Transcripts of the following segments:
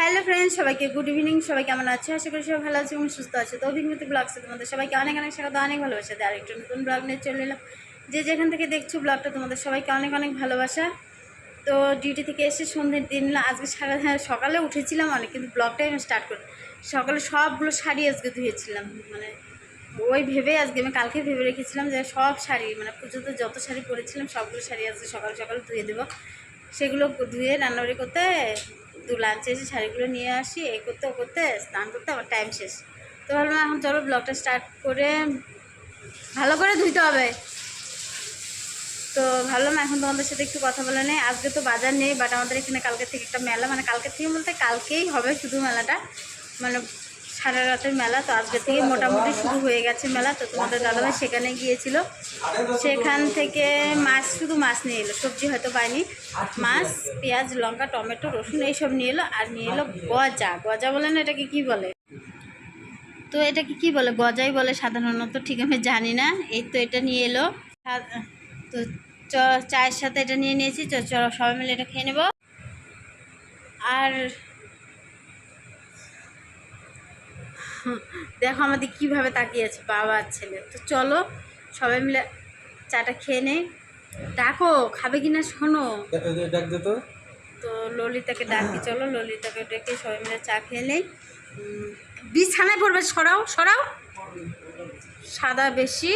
Hello friends সবাইকে good evening. সবাই কেমন আছে? আশা করি সবাই ভালো আছে এবং সুস্থ আছে। তো অভিজ্ঞতা ব্লগসে তোমাদের সবাইকে অনেক অনেক স্বাগত অনেক ভালোবাসা। আর একটা নতুন ব্লগ নিয়ে চলে এলাম। যে যেখান থেকে দেখছ ব্লগটা তোমাদের সবাইকে অনেক অনেক ভালোবাসা। তো ডিউটি থেকে এসে সন্ধ্যের দিন আজকে সারা হ্যাঁ, সকালে উঠেছিলাম অনেক কিন্তু ব্লগটাই আমি স্টার্ট করি সকালে সবগুলো শাড়ি আজকে ধুয়েছিলাম। মানে ওই ভেবে আজকে আমি কালকে ভেবে রেখেছিলাম যে সব শাড়ি মানে পুজোতে যত শাড়ি পরেছিলাম সবগুলো শাড়ি আজকে সকাল সকাল ধুয়ে দেবো। সেগুলো ধুয়ে রান্নাবাড়ি করতে, দু লাঞ্চে এসে শাড়িগুলো নিয়ে আসি এই করতে, ও করতে, স্নান করতে, আমার টাইম শেষ। তো ভাবলাম, এখন চলো ব্লগটা স্টার্ট করে ভালো করে ধুইতে হবে। তো ভাবলাম, এখন তোমাদের সাথে একটু কথা বলে নেই। আজকে তো বাজার নেই বাট আমাদের এখানে কালকে থেকে একটা মেলা মানে কালকে থেকে বলতে কালকেই হবে শুধু মেলাটা। মানে সারা রাতের মেলা, তো আজকে থেকে মোটামুটি শুরু হয়ে গেছে মেলা, তো তোমাদের দাদাভাই সেখানে গিয়েছিল। সেখান থেকে মাছ, শুধু মাছ নিয়ে এলো, সবজি হয়তো পায়নি। মাছ, পেঁয়াজ, লঙ্কা, টমেটো, রসুন, এইসব নিয়ে এলো, আর নিয়ে এলো গজা। গজা বলে না এটাকে কি বলে? তো এটাকে কি বলে? গজাই বলে সাধারণত, ঠিক আমি জানি না। এই তো এটা নিয়ে এলো। তো চায়ের সাথে এটা নিয়ে নিয়েছি চ সবাই মিলে এটা খেয়ে নেব। আর দেখো আমাদের কীভাবে তাকিয়ে আছে বাবা আর ছেলে। তো চলো সবাই মিলে চাটা খেয়ে নেই। ডাকো খাবে কি না শোনো তো। তো ললিতাকে ডাকি চলো ললিতাকে ডেকে সবাই মিলে চা খেয়ে নেই। বিছানায় পড়বে সরাও সরাও। সাদা বেশি।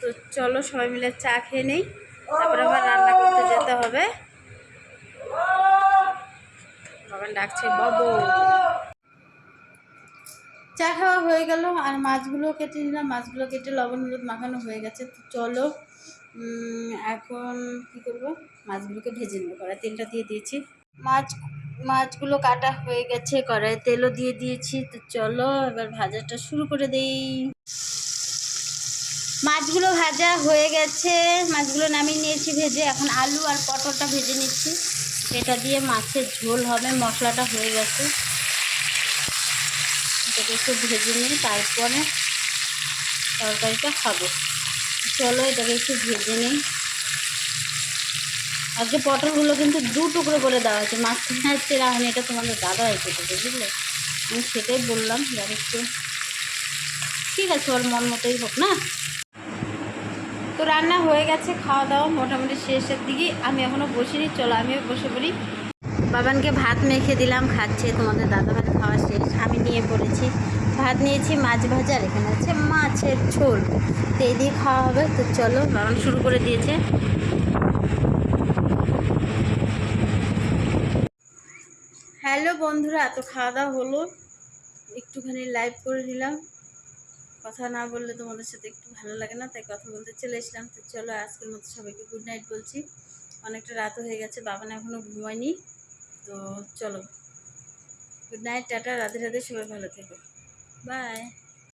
তো চলো সবাই মিলে চা খেয়ে নেই। তারপরে আবার রান্না করতে যেতে হবে। বাবা ডাকছে বাবু। চা খাওয়া হয়ে গেল, আর মাছগুলো কেটে নিলাম। মাছগুলো কেটে লবণ হলুদ মাখানো হয়ে গেছে। তো চলো এখন কি করব? মাছগুলোকে ভেজে নেব। কড়াই তেলটা দিয়ে দিয়েছি। মাছ, মাছগুলো কাটা হয়ে গেছে। কড়াই তেলও দিয়ে দিয়েছি। তো চলো, এবার ভাজাটা শুরু করে দেই। মাছগুলো ভাজা হয়ে গেছে। মাছগুলো নামিয়ে নিয়েছি ভেজে। এখন আলু আর পটলটা ভেজে নিচ্ছি। এটা দিয়ে মাছের ঝোল হবে। মশলাটা হয়ে গেছে। এটাকে একটু ভেজে নিই তারপরে তরকারিটা হবে। চলো এটাকে একটু ভেজে নিই। আজকে পটলগুলো কিন্তু দু টুকরো করে দেওয়া হয়েছে। মাঝখানে হচ্ছে রাখুন এটা তোমাদের দাদা তো বুঝলে? আমি সেটাই বললাম যে আর একটু ঠিক আছে, ওর মন মতোই হোক, না? তো রান্না হয়ে গেছে, খাওয়া দাওয়া মোটামুটি শেষের দিকে আমি এখনও বসিনি, চলো আমিও বসে পড়ি। বাবানকে ভাত মেখে দিলাম, খাচ্ছে তোমাদের দাদা ভাত খাওয়া শেষ। আমি নিয়ে পড়েছি। ভাত নিয়েছি, মাছ ভাজা, আর এখানে আছে মাছের ঝোল। তো দিয়ে খাওয়া হবে, তো চলো, বাবান শুরু করে দিয়েছে। হ্যালো বন্ধুরা এত খাওয়া দাওয়া হলো। একটুখানি লাইভ করে নিলাম। কথা না বললে তোমাদের সাথে একটু ভালো লাগে না, তাই কথা বলতে চলে এসলাম তো চলো, আজকের মতো সবাইকে গুড নাইট বলছি। অনেকটা রাত হয়ে গেছে, বাবান এখনও ঘুমায়নি। তো চলো। Good night tata Radhe Radhe সবাই ভালো থেকো। বাই